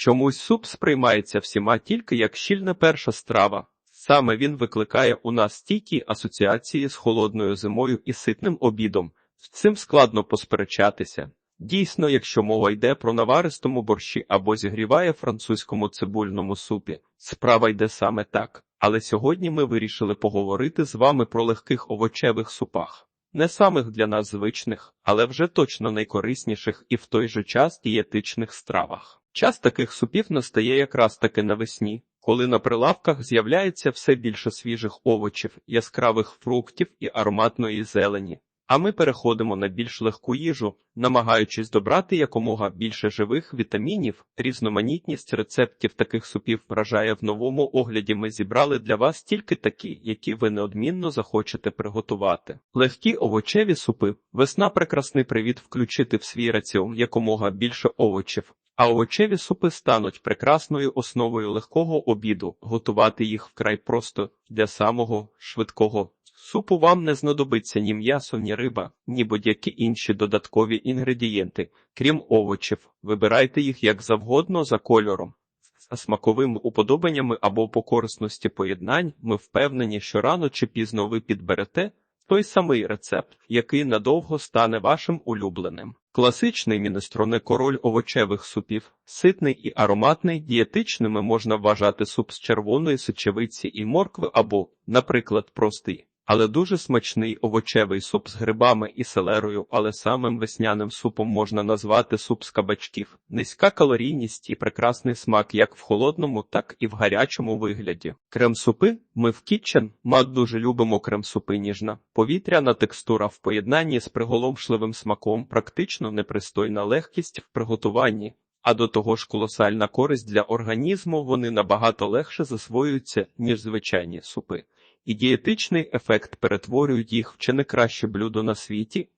Чомусь суп сприймається всіма тільки як щільна перша страва. Саме він викликає у нас стійкі асоціації з холодною зимою і ситним обідом. З цим складно посперечатися. Дійсно, якщо мова йде про наваристому борщі або зігріває французькому цибульному супі, справа йде саме так. Але сьогодні ми вирішили поговорити з вами про легких овочевих супах. Не самих для нас звичних, але вже точно найкорисніших і в той же час дієтичних стравах. Час таких супів настає якраз таки навесні, коли на прилавках з'являється все більше свіжих овочів, яскравих фруктів і ароматної зелені. А ми переходимо на більш легку їжу, намагаючись добрати якомога більше живих вітамінів. Різноманітність рецептів таких супів вражає в новому огляді. Ми зібрали для вас тільки такі, які ви неодмінно захочете приготувати. Легкі овочеві супи. Весна прекрасний привід включити в свій раціон якомога більше овочів. А овочеві супи стануть прекрасною основою легкого обіду. Готувати їх вкрай просто для самого швидкого Супу вам не знадобиться ні м'ясо, ні риба, ні будь-які інші додаткові інгредієнти, крім овочів. Вибирайте їх як завгодно за кольором. За смаковими уподобаннями або по корисності поєднань ми впевнені, що рано чи пізно ви підберете той самий рецепт, який надовго стане вашим улюбленим. Класичний мінестроне король овочевих супів, ситний і ароматний, дієтичними можна вважати суп з червоної сечевиці і моркви або, наприклад, простий але дуже смачний овочевий суп з грибами і селерою, але самим весняним супом можна назвати суп з кабачків. Низька калорійність і прекрасний смак як в холодному, так і в гарячому вигляді. Крем-супи ми в Кітчен мак дуже любимо крем-супи ніжна. Повітряна текстура в поєднанні з приголомшливим смаком, практично непристойна легкість в приготуванні. А до того ж колосальна користь для організму вони набагато легше засвоюються, ніж звичайні супи і дієтичний ефект перетворюють їх в чи не краще блюдо на світі.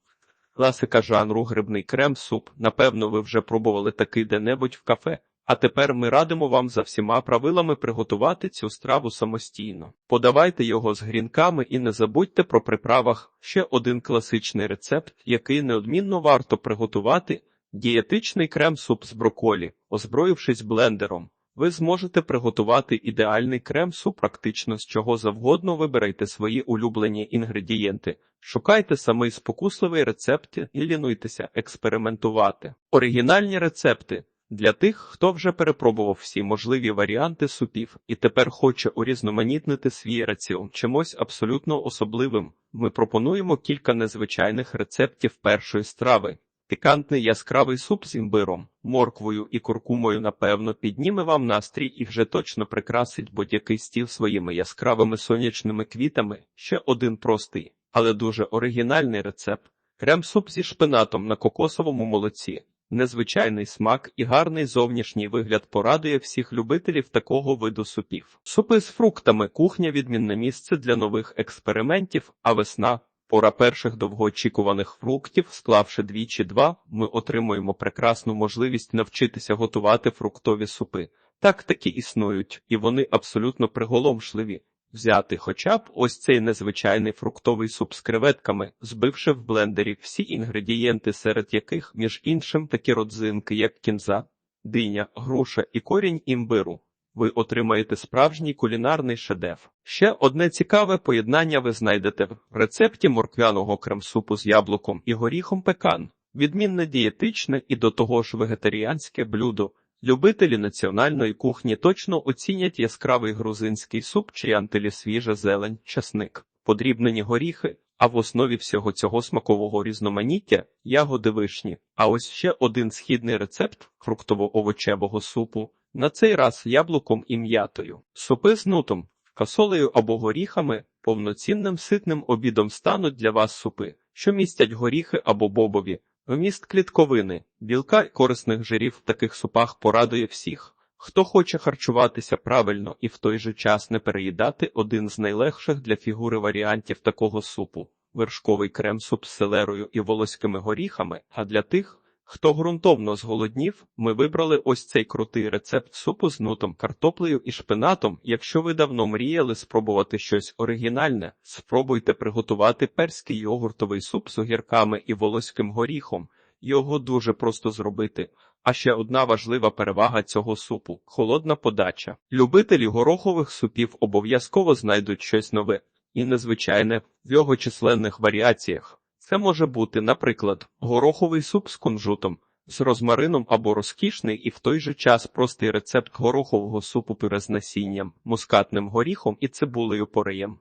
Класика жанру грибний крем-суп. Напевно, ви вже пробували такий де-небудь в кафе. А тепер ми радимо вам за всіма правилами приготувати цю страву самостійно. Подавайте його з грінками і не забудьте про приправах ще один класичний рецепт, який неодмінно варто приготувати дієтичний крем-суп з броколі, озброївшись блендером. Ви зможете приготувати ідеальний крем-суп практично з чого завгодно вибирайте свої улюблені інгредієнти, шукайте самий спокусливий рецепт і лінуйтеся експериментувати. Оригінальні рецепти для тих, хто вже перепробував всі можливі варіанти супів і тепер хоче урізноманітнити свій раціон чимось абсолютно особливим. Ми пропонуємо кілька незвичайних рецептів першої страви. Пікантний яскравий суп з імбиром, морквою і куркумою, напевно, підніме вам настрій і вже точно прикрасить будь-який стіл своїми яскравими сонячними квітами. Ще один простий, але дуже оригінальний рецепт. Крем-суп зі шпинатом на кокосовому молоці. Незвичайний смак і гарний зовнішній вигляд порадує всіх любителів такого виду супів. Супи з фруктами кухня відмінне місце для нових експериментів, а весна Пора перших довгоочікуваних фруктів, склавши двічі два, ми отримуємо прекрасну можливість навчитися готувати фруктові супи. Так таки існують, і вони абсолютно приголомшливі. Взяти хоча б ось цей незвичайний фруктовий суп з креветками, збивши в блендері всі інгредієнти, серед яких, між іншим, такі родзинки, як кінза, диня, груша і корінь імбиру ви отримаєте справжній кулінарний шедевр. Ще одне цікаве поєднання ви знайдете в рецепті морквяного крем-супу з яблуком і горіхом пекан, відмінне дієтичне і до того ж вегетаріанське блюдо. Любителі національної кухні точно оцінять яскравий грузинський суп чи антилі свіжа зелень, часник, подрібнені горіхи, а в основі всього цього смакового різноманіття ягоди вишні. А ось ще один східний рецепт фруктово-овочевого супу. На цей раз яблуком і м'ятою, супи з нутом, касолею або горіхами, повноцінним ситним обідом стануть для вас супи, що містять горіхи або бобові, вміст клітковини, білка і корисних жирів в таких супах порадує всіх. Хто хоче харчуватися правильно і в той же час не переїдати один з найлегших для фігури варіантів такого супу вершковий крем-суп з селерою і волоськими горіхами, а для тих, Хто ґрунтовно зголоднів, ми вибрали ось цей крутий рецепт супу з нутом, картоплею і шпинатом. Якщо ви давно мріяли спробувати щось оригінальне, спробуйте приготувати перський йогуртовий суп з огірками і волоським горіхом. Його дуже просто зробити. А ще одна важлива перевага цього супу холодна подача. Любителі горохових супів обов'язково знайдуть щось нове і незвичайне в його численних варіаціях. Це може бути, наприклад, гороховий суп з кунжутом, з розмарином або розкішний і в той же час простий рецепт горохового супу пюре з насінням, мускатним горіхом і цибулею пореєм.